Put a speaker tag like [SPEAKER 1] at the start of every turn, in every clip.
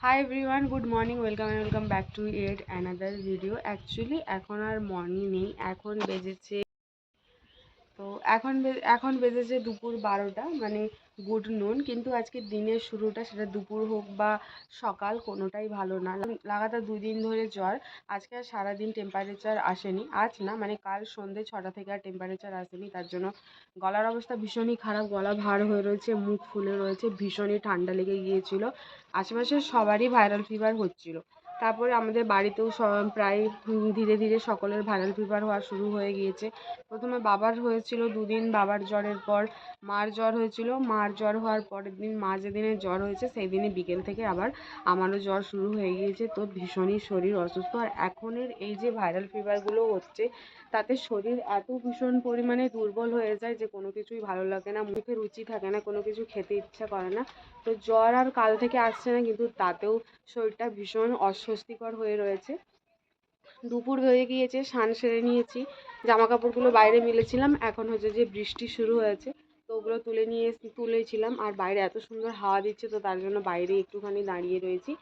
[SPEAKER 1] Hi everyone good morning welcome and welcome back to at another video actually এখন আর morning নেই, এখন বেজেছে এখন এখন বেজেছে দুপুর বারোটা মানে গুড নুন কিন্তু আজকে দিনের শুরুটা সেটা দুপুর হোক বা সকাল কোনোটাই ভালো না। লাগাতার দুই দিন ধরে জ্বর, আজকে আর সারাদিন টেম্পারেচার আসেনি, আজ না মানে কাল সন্ধ্যে ছটা থেকে আর টেম্পারেচার আসেনি, তার জন্য গলার অবস্থা ভীষণই খারাপ, গলা ভার হয়ে রয়েছে, মুখ ফুলে রয়েছে, ভীষণই ঠান্ডা লেগে গিয়েছিল, আশেপাশে সবারই ভাইরাল ফিভার হচ্ছিল। তারপরে আমাদের বাড়িতেও প্রায় ধীরে ধীরে সকলের ভাইরাল ফিভার হওয়া শুরু হয়ে গিয়েছে। প্রথমে বাবার হয়েছিল দুদিন, বাবার জ্বরের পর মার জ্বর হয়েছিল। মার জ্বর হওয়ার পরের দিন, মা যেদিনে জ্বর হয়েছে সেই দিনই বিকেল থেকে আবার আমারও জ্বর শুরু হয়ে গিয়েছে। তো ভীষণই শরীর অসুস্থ। আর এখনের এই যে ভাইরাল ফিভারগুলো হচ্ছে, তাতে শরীর এত ভীষণ পরিমাণে দুর্বল হয়ে যায় যে কোনো কিছুই ভালো লাগে না, মুখে রুচি থাকে না, কোনো কিছু খেতে ইচ্ছা করে না। তো জ্বর আর কাল থেকে আসছে না, কিন্তু তাতেও শরীরটা ভীষণ অস্বস্তিকর হয়ে রয়েছে। দুপুর হয়ে গিয়েছে, স্নান সেরে নিয়েছি। জামা কাপড়গুলো বাইরে মিলেছিলাম, এখন হচ্ছে যে বৃষ্টি শুরু হয়েছে, তো ওগুলো তুলে নিয়ে তুলেছিলাম। আর বাইরে এত সুন্দর হাওয়া দিচ্ছে, তো তার জন্য বাইরে একটুখানি দাঁড়িয়ে রয়েছি।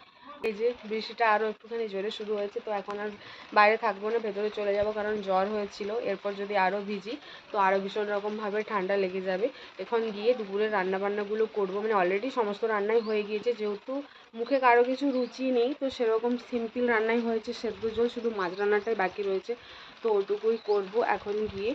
[SPEAKER 1] এই যে বৃষ্টিটা আরও একটুখানি জোরে শুরু হয়েছে, তো এখন আর বাইরে থাকব না, ভেতরে চলে যাব কারণ জ্বর হয়েছিল। এরপর যদি আরও ভিজি, তো আরও ভীষণ রকমভাবে ঠান্ডা লেগে যাবে। এখন গিয়ে দুপুরে রান্নাবান্নাগুলো করব। মানে অলরেডি সমস্ত রান্নাই হয়ে গিয়েছে, যেহেতু মুখে কারও কিছু রুচি নেই, তো সেরকম সিম্পল রান্নাই হয়েছে, সেদ্ধ ঝোল শুধু মাছ রান্নাটাই বাকি রয়েছে, তো ওটুকুই করব। এখন গিয়ে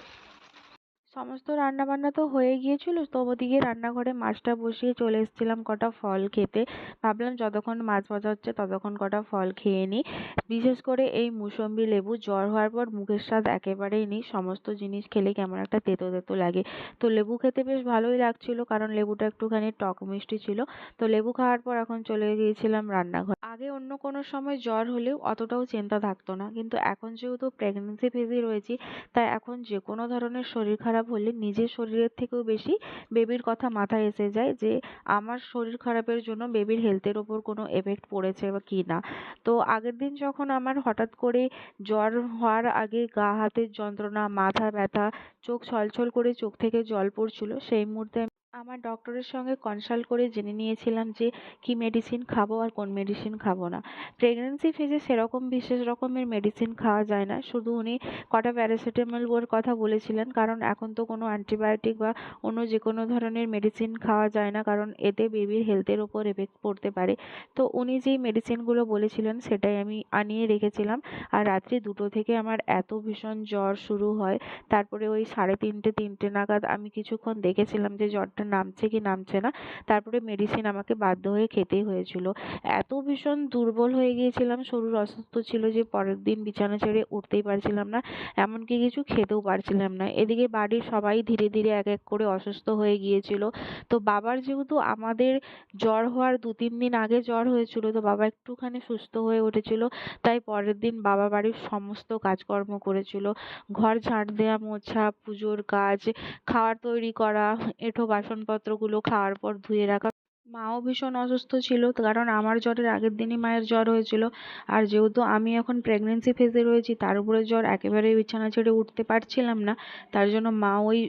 [SPEAKER 2] সমস্ত রান্নাবান্না তো হয়ে গিয়েছিল, তো ওদিকে রান্নাঘরে মাছটা বসিয়ে চলে এসেছিলাম কটা ফল খেতে। ভাবলাম যতক্ষণ মাছ ভাজা হচ্ছে ততক্ষণ কটা ফল খেয়ে নিই। বিশেষ করে এই মুসম্বি লেবু জ্বর হওয়ার পর মুখের স্বাদ একেবারেই নেই, সমস্ত জিনিস খেলে কেমন একটা তেতো তেতো লাগে। তো লেবু খেতে বেশ ভালোই লাগছিল, কারণ লেবুটা একটুখানি টক মিষ্টি ছিল। তো লেবু খাওয়ার পর এখন চলে গিয়েছিলাম রান্নাঘর। আগে অন্য কোনো সময় জ্বর হলেও অতটাও চিন্তা থাকতো না, কিন্তু এখন যেহেতু প্রেগনেন্সি ফেজে রয়েছি, তাই এখন যে কোনো ধরনের শরীর খারাপ হলে নিজের শরীরের থেকেও বেশি বেবির কথা মাথায় এসে যায় যে, আমার শরীর খারাপের জন্য বেবির হেলথের ওপর কোনো এফেক্ট পড়েছে বা কি না। তো আগের দিন যখন আমার হঠাৎ করে জ্বর হওয়ার আগে গা হাতের যন্ত্রণা, মাথা ব্যথা, চোখ ছলছল করে চোখ থেকে জল পড়ছিল, সেই মুহূর্তে আমার ডক্টরের সঙ্গে কনসাল্ট করে জেনে নিয়েছিলাম যে কী মেডিসিন খাব আর কোন মেডিসিন খাব না। প্রেগনেন্সি ফেজে সেরকম বিশেষ রকমের মেডিসিন খাওয়া যায় না। শুধু উনি কটা প্যারাসিটামল ওর কথা বলেছিলেন, কারণ এখন তো কোনো অ্যান্টিবায়োটিক বা অন্য যে কোনো ধরনের মেডিসিন খাওয়া যায় না, কারণ এতে বেবির হেলথের ওপর এফেক্ট পড়তে পারে। তো উনি যেই মেডিসিনগুলো বলেছিলেন, সেটাই আমি আনিয়ে রেখেছিলাম। আর রাত্রি দুটো থেকে আমার এত ভীষণ জ্বর শুরু হয়, তারপরে ওই সাড়ে তিনটে তিনটে নাগাদ আমি কিছুক্ষণ দেখেছিলাম যে জ্বরটা নামছে কি নামছে না, তারপরে মেডিসিন আমাকে বাধ্য হয়ে খেতেই হয়েছিল। এত ভীষণ দুর্বল হয়ে গিয়েছিলাম, শরীর অসুস্থ ছিল যে পরের দিন বিছানা ছেড়ে উঠতেই পারছিলাম না, এমনকি কিছু খেতেও পারছিলাম না। এদিকে বাড়ির সবাই ধীরে ধীরে এক এক করে অসুস্থ হয়ে গিয়েছিল। তো বাবার যেহেতু আমাদের জ্বর হওয়ার দু তিন দিন আগে জ্বর হয়েছিল, তো বাবা একটুখানি সুস্থ হয়ে উঠেছিল। তাই পরের দিন বাবা বাড়ির সমস্ত কাজকর্ম করেছিল। ঘর ঝাঁট দেওয়া মোছা, পুজোর কাজ খাবার তৈরি করা, এঁঠো বাসনপত্রগুলো খাওয়ার পর ধুয়ে রাখা। মাও ভীষণ অসুস্থ ছিল, কারণ আমার জ্বরের আগের দিনই মায়ের জ্বর হয়েছিল। আর যেহেতু আমি এখন প্রেগনেন্সি ফেজে রয়েছি, তার উপরে জ্বর একেবারেই বিছানা ছেড়ে উঠতে পারছিলাম না। তার জন্য মা ওই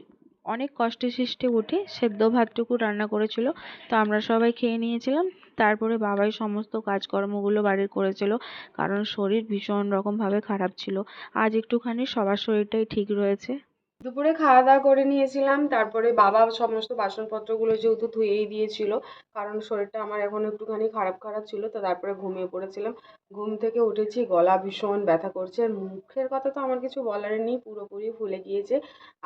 [SPEAKER 2] অনেক কষ্টে সৃষ্টে উঠে সেদ্ধ ভাতটুকু রান্না করেছিল। তো আমরা সবাই খেয়ে নিয়েছিলাম। তারপরে বাবাই সমস্ত কাজকর্মগুলো বাড়ির করেছিল, কারণ শরীর ভীষণ রকমভাবে খারাপ ছিল। আজ একটুখানি সবার শরীরটাই ঠিক রয়েছে।
[SPEAKER 1] দুপুরে খাওয়া দাওয়া করে নিয়েছিলাম। তারপরে বাবা সমস্ত বাসনপত্রগুলো যেহেতু ধুয়েই দিয়েছিল, কারণ শরীরটা আমার এখন একটুখানি খারাপ খারাপ ছিল, তো তারপরে ঘুমিয়ে পড়েছিলাম। ঘুম থেকে উঠেছি, গলা ভীষণ ব্যথা করছে, আর মুখের কথা তো আমার কিছু বলার নেই, পুরোপুরি ফুলে গিয়েছে।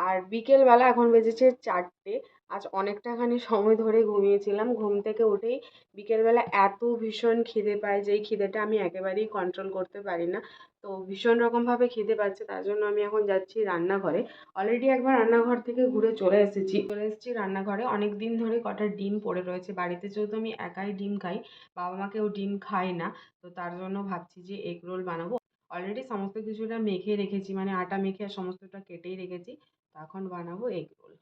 [SPEAKER 1] আর বিকেলবেলা এখন বেজেছে চারটে আজ অনেকটাখানি সময় ধরে ঘুমিয়েছিলাম। ঘুম থেকে উঠেই বিকেলবেলা এত ভীষণ খিদে পায় যেই খিদেটা আমি একেবারেই কন্ট্রোল করতে পারি না। তো ভীষণ রকমভাবে খিদে পাচ্ছে, তার জন্য আমি এখন যাচ্ছি রান্নাঘরে। অলরেডি একবার রান্নাঘর থেকে ঘুরে চলে এসেছি। চলে এসেছি রান্নাঘরে। অনেক দিন ধরে কটা ডিম পড়ে রয়েছে। বাড়িতে যেহেতু আমি একাই ডিম খাই, বাবা মা কেউ ডিম খায় না, তো তার জন্য ভাবছি যে এগ রোল বানাবো। অলরেডি সমস্ত কিছুটা মেখে রেখেছি মানে আটা মেখে আর সমস্তটা কেটেই রেখেছি। তো এখন বানাবো এগ রোল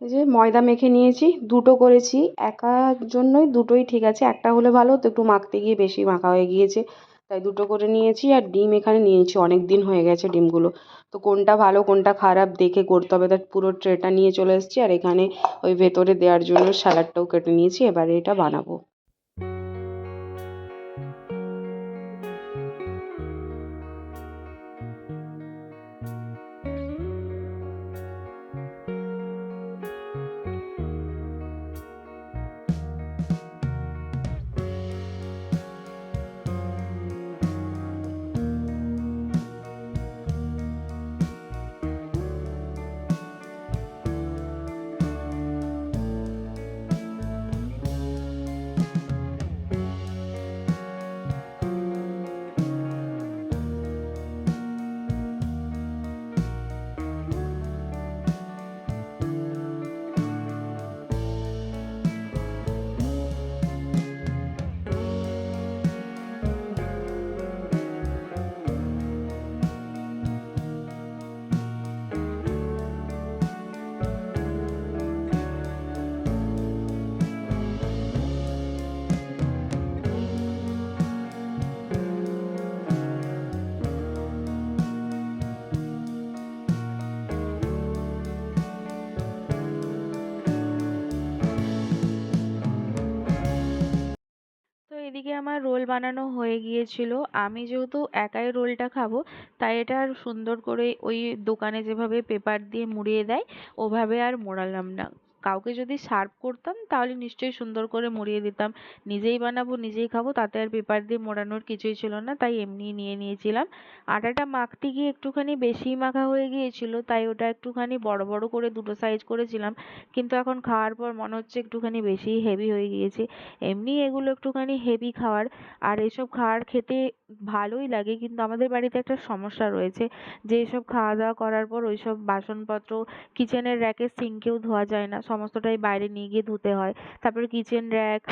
[SPEAKER 1] এই যে ময়দা মেখে নিয়েছি, দুটো করেছি। একার জন্যই দুটোই ঠিক আছে, একটা হলে ভালো তো একটু মাখতে গিয়ে বেশি মাখা হয়ে গিয়েছে। তাই দুটো করে নিয়েছি আর ডিম এখানে নিয়েছি, অনেক দিন হয়ে গেছে ডিমগুলো। তো কোনটা ভালো, কোনটা খারাপ দেখে করতে হবে। তার পুরো ট্রেটা নিয়ে চলে এসেছি আর এখানে ওই ভেতরে দেওয়ার জন্য স্যালাডটাও কেটে নিয়েছি, এবারে এটা বানাবো।
[SPEAKER 2] এদিকে আমার রোল বানানো হয়ে গিয়েছিল। আমি যেহেতু একাই রোলটা খাব, তাই এটা আর সুন্দর করে ওই দোকানে যেভাবে পেপার দিয়ে মুড়িয়ে দেয়, ওভাবে আর মোড়ালাম না। কাউকে যদি সার্ভ করতাম, তাহলে নিশ্চয়ই সুন্দর করে মুড়িয়ে দিতাম। নিজেই বানাবো, নিজেই খাব, তাতে আর পেপার দিয়ে মোড়ানোর কিছুই ছিল না, তাই এমনিই নিয়ে নিয়েছিলাম। আটাটা মাখতে গিয়ে একটুখানি বেশিই মাখা হয়ে গিয়েছিল, তাই ওটা একটুখানি বড় বড় করে দুটো সাইজ করেছিলাম। কিন্তু এখন খাওয়ার পর মনে হচ্ছে একটুখানি বেশিই হেভি হয়ে গিয়েছে। এমনি এগুলো একটুখানি হেভি খাওয়ার, আর এসব খাওয়ার খেতে ভালোই লাগে, কিন্তু আমাদের বাড়িতে একটা সমস্যা রয়েছে। যে এসব খাওয়া দাওয়া করার পর ওইসব বাসনপত্র কিচেনের র্যাকের সিঙ্কেও ধোয়া যায় না। সমস্তটাই বাইরে নিয়ে গিয়ে ধুতে হয়। তারপরে কিচেন র্যাক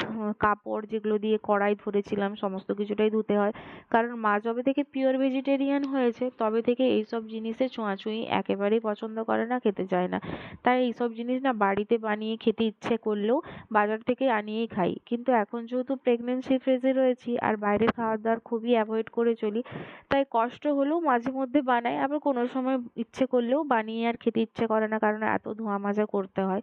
[SPEAKER 2] কাপড় যেগুলো দিয়ে কড়াই ধরেছিলাম সমস্ত কিছুটাই ধুতে হয়। কারণ মা যবে থেকে পিওর ভেজিটেরিয়ান হয়েছে, তবে থেকে এইসব জিনিসে ছোঁয়াছুঁয়ি একেবারেই পছন্দ করে না, খেতে চায় না। তাই এইসব জিনিস না বাড়িতে বানিয়ে খেতে ইচ্ছে করলেও বাজার থেকে আনিয়েই খাই। কিন্তু এখন যেহেতু প্রেগনেন্সি ফেজে রয়েছি আর বাইরের খাবার দাবার খুবই অ্যাভয়েড করে চলি, তাই কষ্ট হলেও মাঝে মধ্যে বানাই, আবার কোনো সময় ইচ্ছে করলেও বানিয়ে আর খেতে ইচ্ছে করে না, কারণ এত ধোয়া মাজা করতে হয়।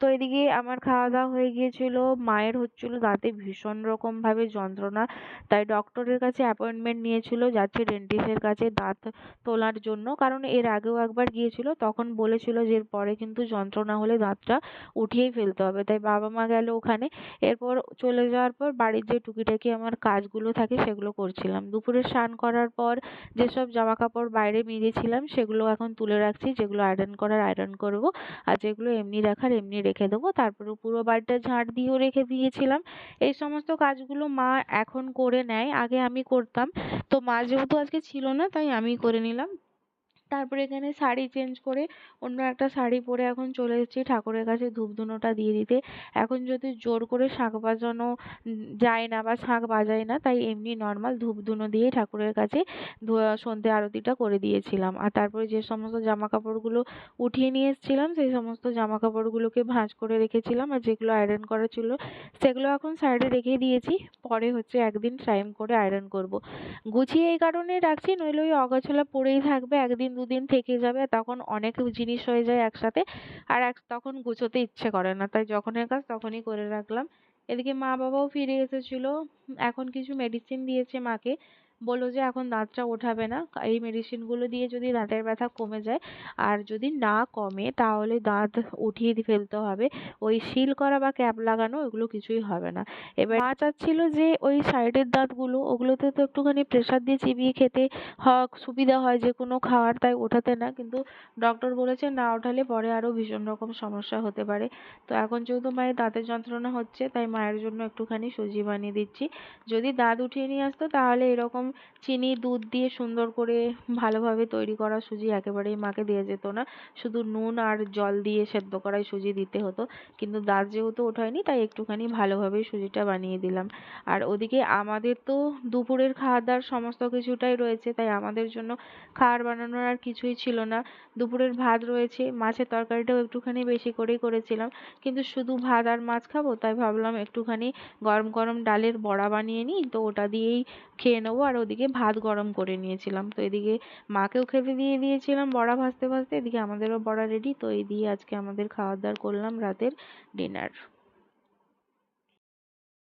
[SPEAKER 2] তো এদিকে আমার খাওয়া দাওয়া হয়ে গিয়েছিল। মায়ের হচ্ছিল দাঁতে ভীষণ রকমভাবে যন্ত্রণা। তাই ডক্টরের কাছে অ্যাপয়েন্টমেন্ট নিয়েছিল যাচ্ছে ডেন্টিস্টের কাছে দাঁত তোলার জন্য। কারণ এর আগেও একবার গিয়েছিল, তখন বলেছিল যে এরপরে কিন্তু যন্ত্রণা হলে দাঁতটা উঠিয়েই ফেলতে হবে। তাই বাবা মা গেল ওখানে। এরপর চলে যাওয়ার পর বাড়ির যে টুকিটাকি আমার কাজগুলো থাকে সেগুলো করছিলাম। দুপুরে স্নান করার পর যেসব জামা কাপড় বাইরে মেলেছিলাম সেগুলো এখন তুলে রাখছি। যেগুলো আয়রন করার আয়রন করব আর যেগুলো এমনি রাখার এমনি রেখে দেবো। তারপরে পুরো বাড়িটা ঝাঁট দিয়েও রেখে দিয়েছিলাম। এই সমস্ত কাজগুলো মা এখন করে নেয়। আগে আমি করতাম। তো মা যেহেতু আজকে ছিল না, তাই আমি করে নিলাম। তারপরে এখানে শাড়ি চেঞ্জ করে অন্য একটা শাড়ি পরে এখন চলে এসেছি ঠাকুরের কাছে ধূপ ধুনোটা দিয়ে দিতে। এখন যদি জোর করে শাঁখ বাজানো যায় না বা শাঁখ বাজাই না, তাই এমনি নর্মাল ধূপ ধুনো দিয়েই ঠাকুরের কাছে সন্ধ্যে আরতিটা করে দিয়েছিলাম। আর তারপরে যে সমস্ত জামা কাপড়গুলো উঠিয়ে নিয়ে এসেছিলাম, সেই সমস্ত জামা কাপড়গুলোকে ভাঁজ করে রেখেছিলাম। আর যেগুলো আয়রন করা ছিল, সেগুলো এখন সাইডে রেখে দিয়েছি। পরে হচ্ছে একদিন টাইম করে আয়রন করব। গুছিয়ে এই কারণে রাখছি, নইলে ওই অগোছালো পড়েই থাকবে, একদিন দুদিন থেকে যাবে, তখন অনেক জিনিস হয়ে যায় একসাথে আর এক, তখন গুছোতে ইচ্ছে করে না। তাই যখনের কাজ তখনই করে রাখলাম। এদিকে মা বাবাও ফিরে এসেছিল। এখন কিছু মেডিসিন দিয়েছে মাকে। বলল যে, এখন দাঁতটা ওঠাবে না। এই মেডিসিনগুলো দিয়ে যদি দাঁতের ব্যথা কমে যায় আর যদি না কমে, তাহলে দাঁত উঠিয়ে ফেলতে হবে। ওই সিল করা বা ক্যাপ লাগানো ওগুলো কিছুই হবে না। এবার মা চাচ্ছিল যে, ওই সাইডের দাঁতগুলো, ওগুলোতে তো একটুখানি প্রেশার দিয়ে চিবিয়ে খেতে হক, সুবিধা হয় যে, কোনো খাওয়ার তাই ওঠাতে না। কিন্তু ডক্টর বলেছে, না ওঠালে পরে আরও ভীষণ রকম সমস্যা হতে পারে। তো এখন যেহেতু মায়ের দাঁতের যন্ত্রণা হচ্ছে, তাই মায়ের জন্য একটুখানি সুজি বানিয়ে দিচ্ছি। যদি দাঁত উঠিয়ে নিয়ে আসতো, তাহলে এরকম চিনি দুধ দিয়ে সুন্দর করে ভালোভাবে তৈরি করা সুজি একেবারেই মাকে দেওয়া যেত না। শুধু নুন আর জল দিয়ে সেদ্ধ করাই সুজি দিতে হতো। কিন্তু দাঁত যেহেতু ওঠায়নি, তাই একটুখানি ভালোভাবেই সুজিটা বানিয়ে দিলাম। আর ওদিকে আমাদের তো দুপুরের খাওয়া দাওয়ার সমস্ত কিছুটাই রয়েছে, তাই আমাদের জন্য খাবার বানানোর আর কিছুই ছিল না। দুপুরের ভাত রয়েছে, মাছের তরকারিটাও একটুখানি বেশি করেই করেছিলাম। কিন্তু শুধু ভাত আর মাছ খাব, তাই ভাবলাম একটুখানি গরম গরম ডালের বড়া বানিয়ে নিই, তো ওটা দিয়েই খেয়ে নেব। আর ওদিকে ভাত গরম করে নিয়েছিলাম। তো এদিকে মাকেও খেতে দিয়ে দিয়েছিলাম বড়া ভাজতে ভাজতে। এদিকে আমাদেরও বড়া রেডি তো এই দিয়ে আজকে আমাদের খাওয়া দাওয়া করলাম রাতের ডিনার